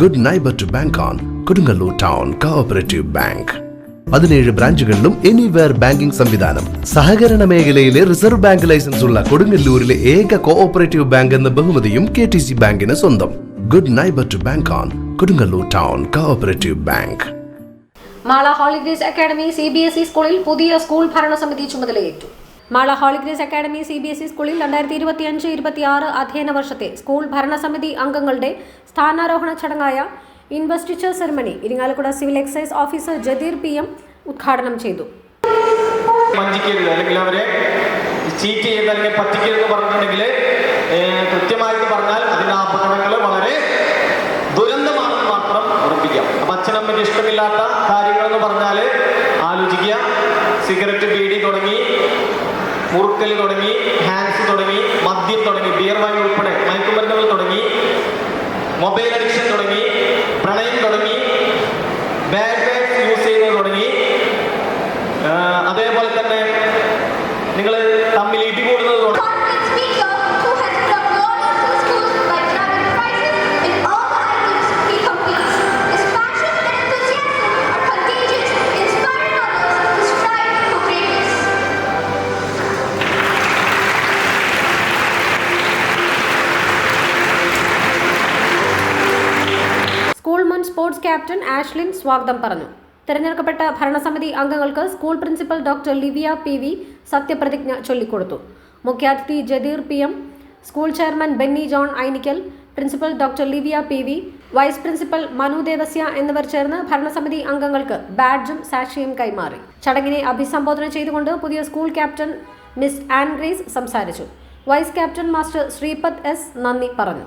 Good neighbour to bank on Kodungallur town cooperative bank പതിനേഴ് ബ്രാഞ്ചുകളിലും anywhere banking സംവിധാനം സഹകരണ മേഖലയിലെ റിസർവ് ബാങ്ക് ലൈസൻസ് ഉള്ള കൊടുങ്ങല്ലൂരിലെ ഏക കോഓപ്പറേറ്റീവ് ബാങ്ക് എന്ന ബഹുമതിയും കെ ടി സി ബാങ്കിന് സ്വന്തം good neighbour to bank on Kodungallur town cooperative bank Mala holidays academy C B S E സ്കൂളിൽ പുതിയ സ്കൂൾ ഭരണസമിതി ചുമതലയേറ്റു Mala Holy Grace Academy C B S E സ്കൂളിൽ രണ്ടായിരത്തി ഇരുപത്തി ആറ് അധ്യയന വർഷത്തെ സ്കൂൾ ഭരണസമിതി അംഗങ്ങളുടെ സ്ഥാനാരോഹണ ചടങ്ങായ investiture ceremony Irinjalakuda civil excise officer Jadeer P M ഉദ്ഘാടനം ചെയ്തു പറഞ്ഞാൽ വളരെ ഇഷ്ടമില്ലാത്ത കാര്യങ്ങളെന്ന് പറഞ്ഞാൽ ആലോചിക്കുക സിഗരറ്റ് ബീഡി തുടങ്ങി മുറുക്കൽ തുടങ്ങി ഹാൻസ് തുടങ്ങി മദ്യം തുടങ്ങി ബിയർ ഉൾപ്പെടെ മയക്കുമരുന്നുകൾ തുടങ്ങി മൊബൈൽ അഡിക്ഷൻ തുടങ്ങി പ്രണയം തുടങ്ങി യൂസ് ചെയ്യുന്നത് തുടങ്ങി അതേപോലെ തന്നെ നിങ്ങൾ തമ്മിൽ സ്പോർട്സ് ക്യാപ്റ്റൻ ആഷ്ലിൻ സ്വാഗതം പറഞ്ഞു തെരഞ്ഞെടുക്കപ്പെട്ട ഭരണസമിതി അംഗങ്ങൾക്ക് school principal doctor Livia P V സത്യപ്രതിജ്ഞ ചൊല്ലിക്കൊടുത്തു മുഖ്യാതിഥി Jadeer P M school chairman Benny John Ainikkal principal doctor Livia P V vice principal Manu Devasya എന്നിവർ ചേർന്ന് ഭരണസമിതി അംഗങ്ങൾക്ക് ബാഡ്ജും സാക്ഷിയും കൈമാറി ചടങ്ങിനെ അഭിസംബോധന ചെയ്തുകൊണ്ട് പുതിയ സ്കൂൾ ക്യാപ്റ്റൻ മിസ് ആൻഗ്രേസ് സംസാരിച്ചു vice captain master Sreepath S നന്ദി പറഞ്ഞു